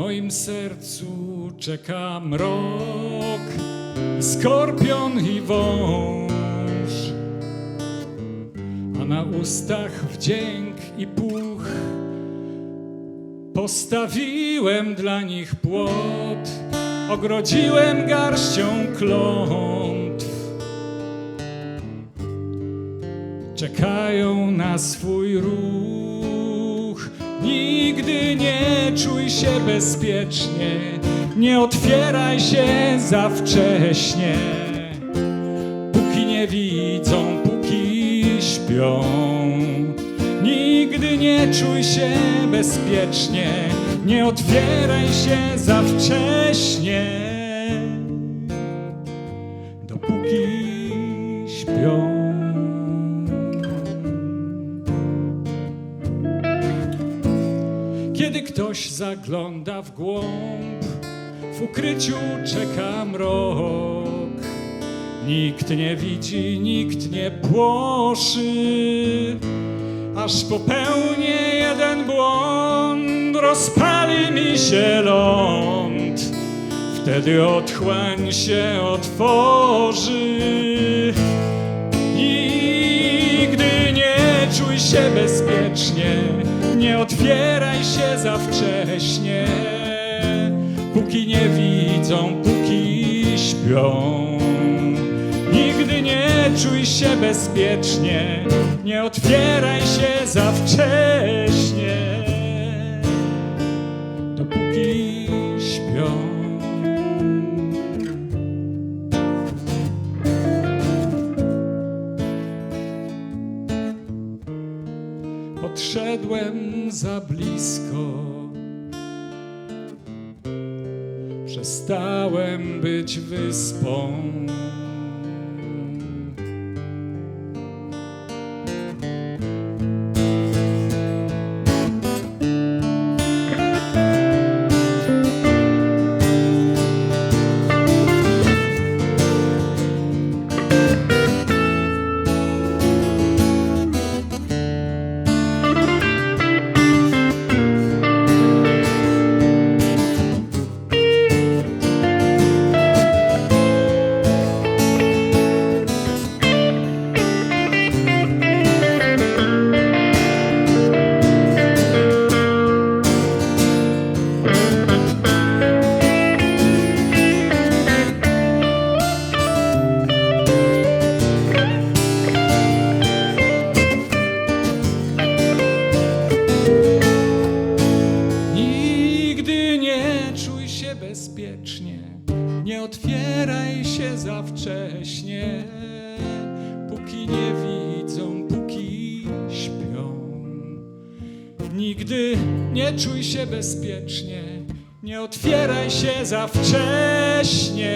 moim sercu czeka mrok, skorpion i wąż, a na ustach wdzięk i puch. Postawiłem dla nich płot, ogrodziłem garścią klątw. Czekają na swój ruch. Nigdy nie czuj się bezpiecznie, nie otwieraj się za wcześnie. Póki nie widzą, póki śpią. Nigdy nie czuj się bezpiecznie, nie otwieraj się za wcześnie. Kiedy ktoś zagląda w głąb, w ukryciu czeka mrok. Nikt nie widzi, nikt nie płoszy, aż popełnię jeden błąd, rozpali mi się ląd. Wtedy otchłań się otworzy. Nigdy nie czuj się bezpiecznie, nie otwieraj wcześnie. Póki nie widzą, póki śpią. Nigdy nie czuj się bezpiecznie, nie otwieraj się za wcześnie. Dopóki śpią. Podszedłem za blisko. Przestałem być wyspą. Otwieraj się za wcześnie, póki nie widzą, póki śpią. Nigdy nie czuj się bezpiecznie, nie otwieraj się za wcześnie.